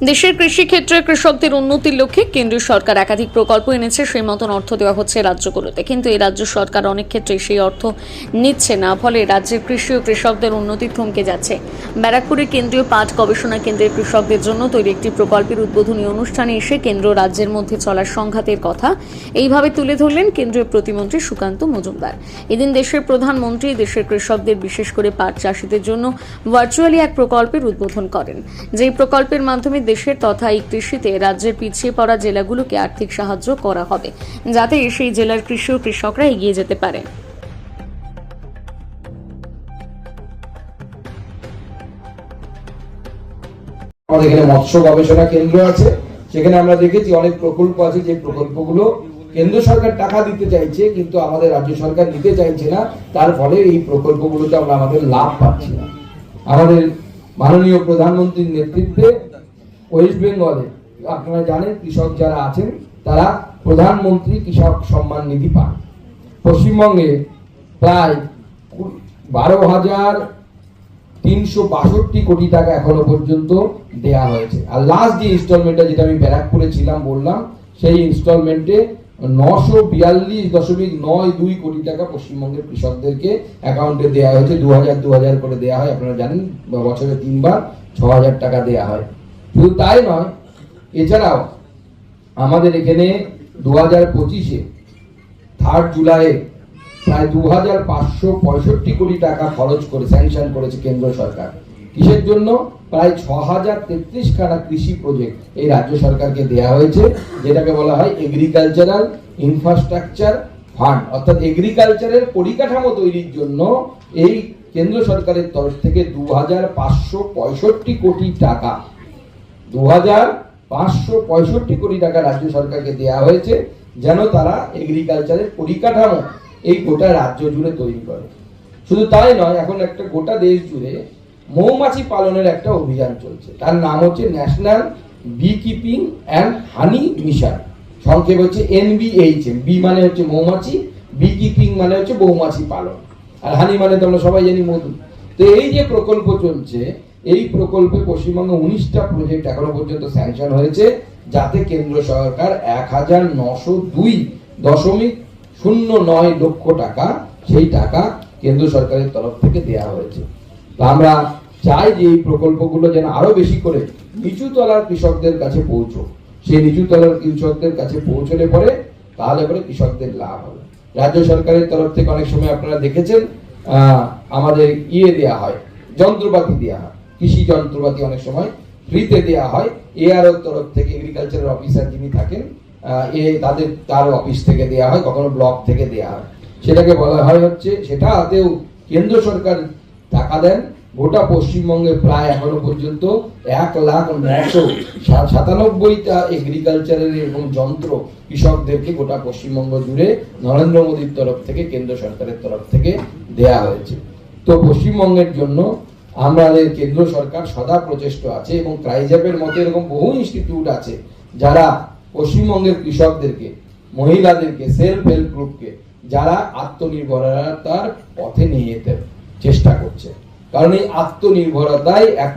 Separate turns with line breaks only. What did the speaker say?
দেশের কৃষি ক্ষেত্রে কৃষকদের উন্নতির লক্ষ্যে কেন্দ্রীয় সরকার একাধিক প্রকল্প এনেছে, সেই মতন অর্থ দেওয়া হচ্ছে রাজ্যগুলোতে। কিন্তু এই রাজ্য সরকার অনেক ক্ষেত্রে সেই অর্থ নিচ্ছে না, ফলে রাজ্যের কৃষি ও কৃষকদের উন্নতি থমকে যাচ্ছে। ব্যারাকপুরের কেন্দ্রীয় পাট গবেষণা কেন্দ্রের কৃষকদের জন্য তৈরি একটি প্রকল্পের উদ্বোধনী অনুষ্ঠানে এসে কেন্দ্র রাজ্যের মধ্যে চলার সংঘাতের কথা এইভাবে তুলে ধরলেন কেন্দ্রীয় প্রতিমন্ত্রী সুকান্ত মজুমদার। এদিন দেশের প্রধানমন্ত্রী দেশের কৃষকদের বিশেষ করে পাট চাষিদের জন্য ভার্চুয়ালি এক প্রকল্পের উদ্বোধন করেন। যেই প্রকল্পের মাধ্যমে দেশের তথা এই কৃষিতে রাজ্যের পিছিয়ে পড়া জেলাগুলোকে আর্থিক সাহায্য করা হবে, যাতে সেই জেলার কৃষি ও কৃষকরা এগিয়ে যেতে পারে।
আমাদের এখানে মৎস্য গবেষণা কেন্দ্র আছে, সেখানে আমরা দেখেছি অনেক প্রকল্প আছে, যে প্রকল্পগুলো কেন্দ্র সরকার টাকা দিতে চাইছে, কিন্তু আমাদের রাজ্য সরকার নিতে চাইছে না, তার ফলে এই প্রকল্পগুলোতে আমরা আমাদের লাভ পাচ্ছি না। আমাদের মাননীয় প্রধানমন্ত্রীর নেতৃত্বে ওয়েস্ট বেঙ্গলে আপনারা জানেন, কৃষক যারা আছেন, তারা প্রধানমন্ত্রী কৃষক সম্মান নিধি পান। পশ্চিমবঙ্গে প্রায় বারো হাজার তিনশো বাষট্টি কোটি টাকা এখনও পর্যন্ত দেয়া হয়েছে। আর লাস্ট যে ইনস্টলমেন্টটা যেটা আমি ব্যারাকপুরে ছিলাম, বললাম, সেই ইনস্টলমেন্টে নশো বিয়াল্লিশ দশমিক নয় দুই কোটি টাকা পশ্চিমবঙ্গের কৃষকদেরকে অ্যাকাউন্টে দেওয়া হয়েছে। দু হাজার দু হাজার করে দেওয়া হয়। আপনারা জানেন, বছরে তিনবার ছ হাজার টাকা দেওয়া হয়। শুধু তাই নয়, এছাড়াও আমাদের এখানে দু হাজার পঁচিশে থার্ড জুলাই প্রায় দু হাজার পাঁচশো পঁয়ষট্টি কোটি টাকা খরচ করে স্যাংশন করেছে কেন্দ্র সরকার। কিসের জন্য? প্রায় ছ হাজার তেত্রিশ খানা কৃষি প্রজেক্ট এই রাজ্য সরকারকে দেয়া হয়েছে, যেটাকে বলা হয় এগ্রিকালচারাল ইনফ্রাস্ট্রাকচার ফান্ড অর্থাৎ এগ্রিকালচারের পরিকাঠামো তৈরির জন্য এই কেন্দ্র সরকারের তরফ থেকে দু হাজার পাঁচশো পঁয়ষট্টি কোটি টাকা দু হাজার পাঁচশো পঁয়ষট্টি কোটি টাকা রাজ্য সরকারকে দেওয়া হয়েছে যেন তারা এগ্রিকালচারের পরিকাঠামো এই গোটা রাজ্য জুড়ে তৈরি করে। শুধু তাই নয়, এখন একটা গোটা দেশ জুড়ে মৌমাছি পালনের একটা অভিযান চলছে। তার নাম হচ্ছে national bee keeping and honey mission সংক্ষেপ হচ্ছে এনবিএইচএম বি মানে হচ্ছে মৌমাছি বি কিপিং মানে হচ্ছে মৌমাছি পালন। আর হানি মানে তো আমরা সবাই জানি মধু। তো এই যে প্রকল্প চলছে, এই প্রকল্পে পশ্চিমবঙ্গে উনিশটা প্রজেক্ট এখনও পর্যন্ত স্যাংশন হয়েছে, যাতে কেন্দ্র সরকার এক হাজার নশো দুই দশমিক শূন্য নয় লক্ষ টাকা সেই টাকা কেন্দ্র সরকারের তরফ থেকে দেয়া হয়েছে। আমরা চাই যে এই প্রকল্পগুলো যেন আরও বেশি করে নিচু তলার কৃষকদের কাছে পৌঁছো সেই নিচু তলার কৃষকদের কাছে পৌঁছলে পরে তাহলে পরে কৃষকদের লাভ হবে। রাজ্য সরকারের তরফ থেকে অনেক সময় আপনারা দেখেছেন আমাদের ইয়ে দেয়া হয়, যন্ত্রপাতি দেয়া হয়। কৃষি যন্ত্রপাতি অনেক সময় ফ্রিতে দেয়া হয়। এআরও তরফ থেকে এগ্রিকালচারাল অফিসার যিনি থাকেন এ তাদের, তার অফিস থেকে দেয়া হয়, কখনো ব্লক থেকে দেয়া হয়। সেটাকে বলা হয় হচ্ছে, সেটা আদেও কেন্দ্র সরকার টাকা দেন। গোটা পশ্চিমবঙ্গে প্রায় এখনও পর্যন্ত এক লাখ নশো সাতানব্বইটা এগ্রিকালচারের এবং যন্ত্র কৃষকদেরকে গোটা পশ্চিমবঙ্গ জুড়ে নরেন্দ্র মোদীর তরফ থেকে, কেন্দ্র সরকারের তরফ থেকে দেয়া হয়েছে। তো পশ্চিমবঙ্গের জন্য আমাদের কেন্দ্র সরকার সদা প্রচেষ্ট আছে এবং ক্রাইজাপের মতো এরকম বহু ইনস্টিটিউট আছে যারা পশ্চিমবঙ্গের কৃষকদেরকে, মহিলাদেরকে সেলফ হেল্প গ্রুপকে যারা আত্মনির্ভরতার পথে নিয়ে যেতে চেষ্টা করছে। কারণ এই আত্মনির্ভরতাই এক